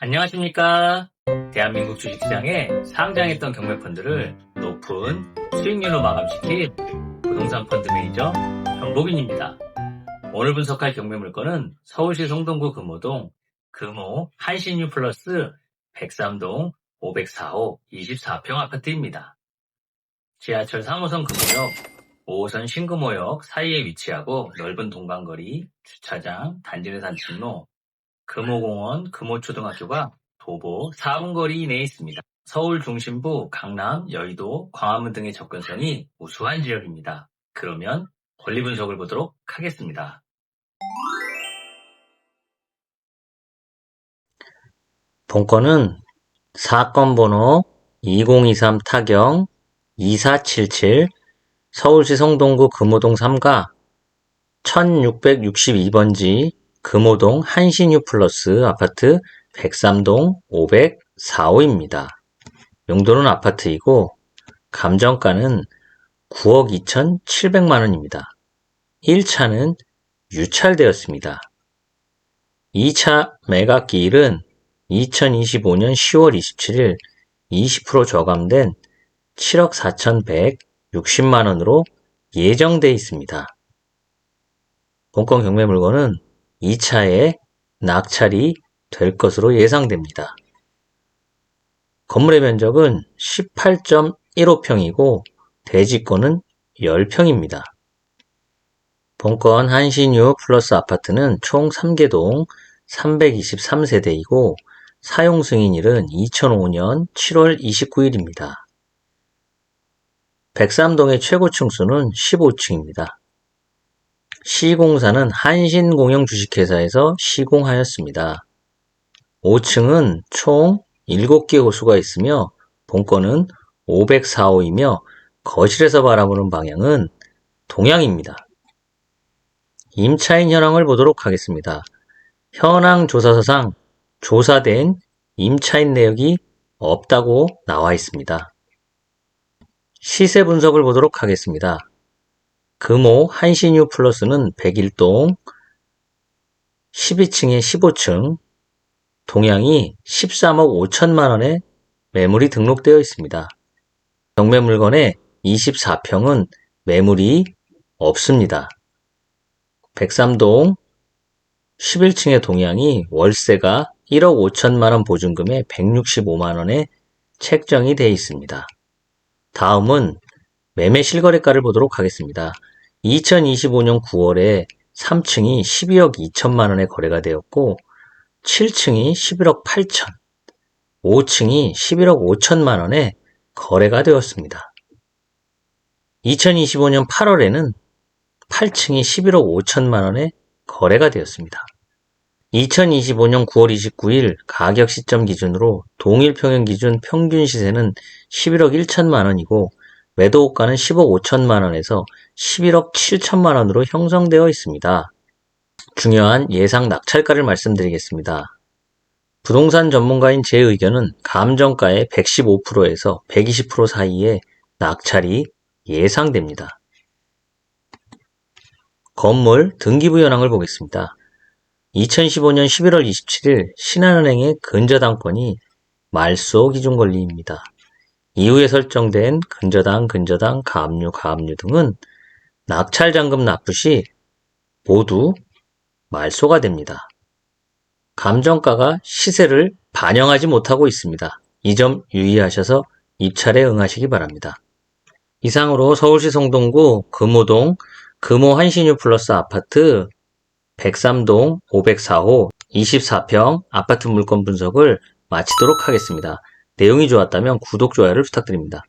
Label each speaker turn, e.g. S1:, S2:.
S1: 안녕하십니까. 대한민국 주식시장에 상장했던 경매펀드를 높은 수익률로 마감시킨 부동산 펀드 매니저 변복인입니다. 오늘 분석할 경매 물건은 서울시 성동구 금호동 금호 한신유 플러스 103동 504호 24평 아파트입니다. 지하철 3호선 금호역, 5호선 신금호역 사이에 위치하고 넓은 동간거리, 주차장, 단지 내 산책로, 금호공원, 금호초등학교가 도보 4분 거리 이내에 있습니다. 서울 중심부, 강남, 여의도, 광화문 등의 접근성이 우수한 지역입니다. 그러면 권리 분석을 보도록 하겠습니다.
S2: 본건은 사건 번호 2023 타경 2477 서울시 성동구 금호동 3가 1662번지 금호동 한신유 플러스 아파트 103동 504호입니다. 용도는 아파트이고 감정가는 9억 2,700만 원입니다. 1차는 유찰되었습니다. 2차 매각기일은 2025년 10월 27일 20% 저감된 7억 4,160만 원으로 예정돼 있습니다. 본건 경매 물건은 2차에 낙찰이 될 것으로 예상됩니다. 건물의 면적은 18.15평이고 대지권은 10평입니다. 본건 한신유 플러스 아파트는 총 3개동 323세대이고 사용 승인일은 2005년 7월 29일입니다. 103동의 최고 층수는 15층입니다. 시공사는 한신공영 주식회사에서 시공하였습니다. 5층은 총 7개 호수가 있으며 본건은 504호이며 거실에서 바라보는 방향은 동향입니다. 임차인 현황을 보도록 하겠습니다. 현황 조사서상 조사된 임차인 내역이 없다고 나와 있습니다. 시세 분석을 보도록 하겠습니다. 금호 한신유 플러스는 101동 12층에 15층 동양이 13억 5천만 원에 매물이 등록되어 있습니다. 경매 물건의 24평은 매물이 없습니다. 103동 11층의 동양이 월세가 1억 5천만 원 보증금에 165만 원에 책정이 되어 있습니다. 다음은 매매 실거래가를 보도록 하겠습니다. 2025년 9월에 3층이 12억 2천만 원에 거래가 되었고 7층이 11억 8천, 5층이 11억 5천만 원에 거래가 되었습니다. 2025년 8월에는 8층이 11억 5천만 원에 거래가 되었습니다. 2025년 9월 29일 가격 시점 기준으로 동일 평형 기준 평균 시세는 11억 1천만 원이고 매도 호가는 10억 5천만 원에서 11억 7천만 원으로 형성되어 있습니다. 중요한 예상 낙찰가를 말씀드리겠습니다. 부동산 전문가인 제 의견은 감정가의 115%에서 120% 사이에 낙찰이 예상됩니다. 건물 등기부 현황을 보겠습니다. 2015년 11월 27일 신한은행의 근저당권이 말소 기준 권리입니다. 이후에 설정된 근저당, 근저당, 가압류, 가압류 등은 낙찰 잔금 납부 시 모두 말소가 됩니다. 감정가가 시세를 반영하지 못하고 있습니다. 이 점 유의하셔서 입찰에 응하시기 바랍니다. 이상으로 서울시 성동구 금호동 금호 한신유 플러스 아파트 103동 504호 24평 아파트 물건 분석을 마치도록 하겠습니다. 내용이 좋았다면 구독, 좋아요를 부탁드립니다.